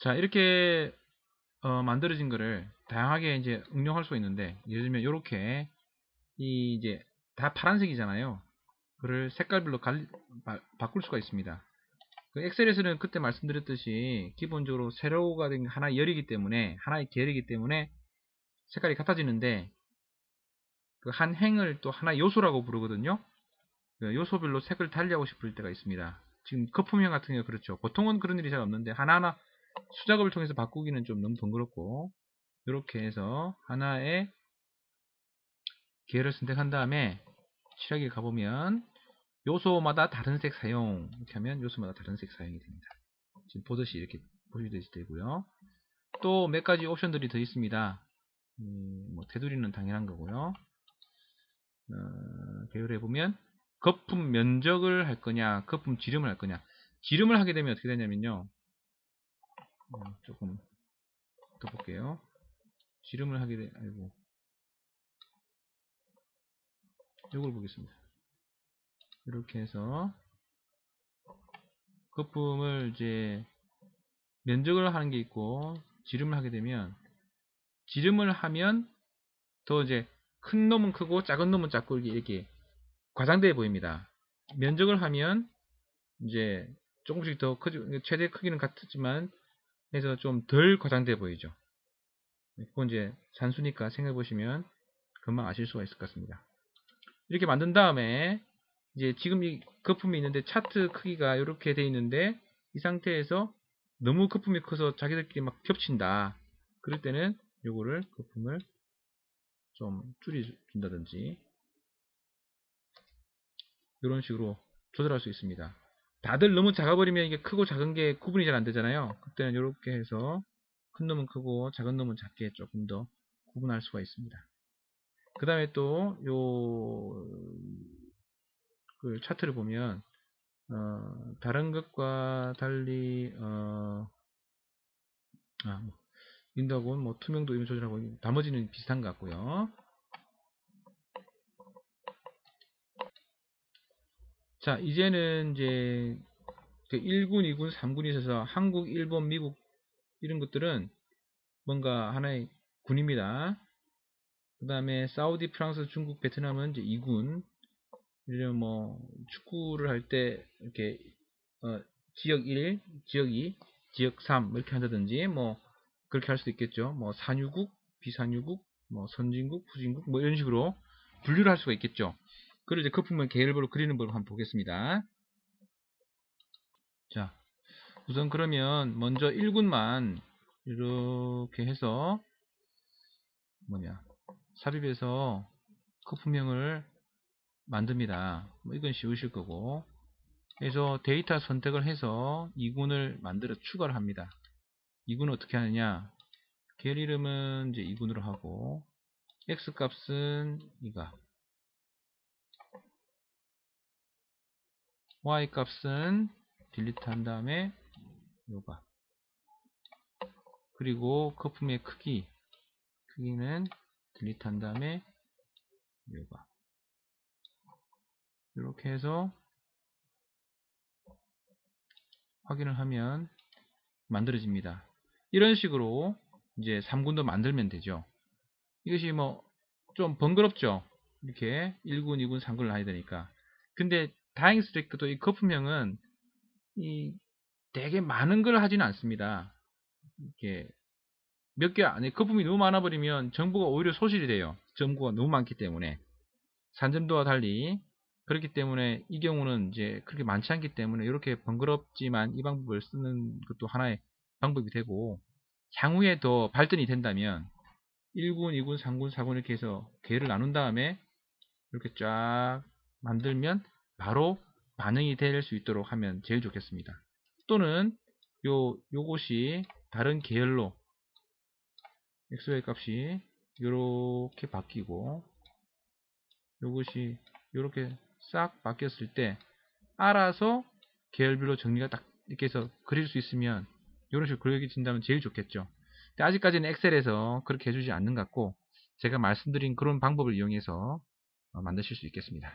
자, 이렇게 어, 만들어진 거를 다양하게 이제 응용할 수 있는데 들면 이렇게 이 이제 다 파란색이잖아요. 그를 색깔별로 갈, 바, 바꿀 수가 있습니다. 그 엑셀에서는 그때 말씀드렸듯이 기본적으로 세로가 된 하나의 열이기 때문에 하나의 계열이기 때문에 색깔이 같아지는데 그 한 행을 또 하나의 요소라고 부르거든요. 그 요소별로 색을 달리하고 싶을 때가 있습니다. 지금 거품형 같은 경우 그렇죠. 보통은 그런 일이 잘 없는데 하나하나 수작업을 통해서 바꾸기는 좀 너무 번거롭고 이렇게 해서 하나의 계열을 선택한 다음에 칠하기 가보면 요소마다 다른 색 사용 이렇게 하면 요소마다 다른 색 사용이 됩니다. 지금 보듯이 이렇게 보시듯이 되고요. 또 몇 가지 옵션들이 더 있습니다. 음, 뭐 테두리는 당연한 거고요. 어, 계열해 보면 거품 면적을 할 거냐, 거품 지름을 할 거냐. 지름을 하게 되면 어떻게 되냐면요. 어, 조금 더 볼게요. 지름을 하게 되, 아이고. 이걸 보겠습니다. 이렇게 해서 거품을 이제 면적을 하는 게 있고 지름을 하게 되면 지름을 하면 더 이제 큰 놈은 크고 작은 놈은 작고 이렇게 과장되어 보입니다. 면적을 하면 이제 조금씩 더 크죠. 최대 크기는 같지만 해서 좀 덜 과장돼 보이죠. 그건 이제 산수니까 생각해 보시면 금방 아실 수가 있을 것 같습니다. 이렇게 만든 다음에 이제 지금 이 거품이 있는데 차트 크기가 이렇게 돼 있는데 이 상태에서 너무 거품이 커서 자기들끼리 막 겹친다. 그럴 때는 요거를 거품을 좀 줄여준다든지 이런 식으로 조절할 수 있습니다. 다들 너무 작아버리면 이게 크고 작은 게 구분이 잘 안 되잖아요. 그때는 이렇게 해서 큰 놈은 크고 작은 놈은 작게 조금 더 구분할 수가 있습니다. 그 다음에 또, 요, 그 차트를 보면, 어, 다른 것과 달리, 어, 아, 뭐, 윈도우하고는 뭐 투명도 이런 조절하고 나머지는 비슷한 것 같고요. 자, 이제는 이제 1군, 2군, 3군이 있어서 한국, 일본, 미국 이런 것들은 뭔가 하나의 군입니다. 그 다음에 사우디, 프랑스, 중국, 베트남은 이제 2군. 이런 뭐 축구를 할 때 이렇게 어, 지역 1, 지역 2, 지역 3 이렇게 한다든지 뭐 그렇게 할 수도 있겠죠. 뭐 산유국, 비산유국, 뭐 선진국, 후진국 뭐 이런 식으로 분류를 할 수가 있겠죠. 그걸 이제 거품을 계열별로 그리는 법을 한번 보겠습니다. 자, 우선 그러면 먼저 1군만 이렇게 해서 뭐냐 삽입해서 거품형을 만듭니다. 뭐 이건 쉬우실 거고 그래서 데이터 선택을 해서 2군을 만들어 추가를 합니다. 2군은 어떻게 하느냐 계열 이름은 이제 2군으로 하고 x 값은 이가 y 값은 딜리트 한 다음에 요가 그리고 거품의 크기 크기는 딜리트 한 다음에 요가 이렇게 해서 확인을 하면 만들어집니다. 이런 식으로 이제 3군도 만들면 되죠. 이것이 뭐 좀 번거롭죠. 이렇게 1군, 2군, 3군을 해야 되니까. 근데 다행스럽게도 이 거품형은 이 되게 많은 걸 하지는 않습니다. 이렇게 몇 개 안에 거품이 너무 많아 버리면 정보가 오히려 소실이 돼요. 정보가 너무 많기 때문에 산점도와 달리 그렇기 때문에 이 경우는 이제 그렇게 많지 않기 때문에 이렇게 번거롭지만 이 방법을 쓰는 것도 하나의 방법이 되고 향후에 더 발전이 된다면 1군, 2군, 3군, 4군 이렇게 해서 계를 나눈 다음에 이렇게 쫙 만들면 바로 반응이 될 수 있도록 하면 제일 좋겠습니다. 또는 요 요것이 다른 계열로 xy 값이 이렇게 바뀌고 요것이 이렇게 싹 바뀌었을 때 알아서 계열별로 정리가 딱 이렇게 해서 그릴 수 있으면 이런 식으로 그려진다면 제일 좋겠죠. 근데 아직까지는 엑셀에서 그렇게 해주지 않는 것 같고 제가 말씀드린 그런 방법을 이용해서 어, 만드실 수 있겠습니다.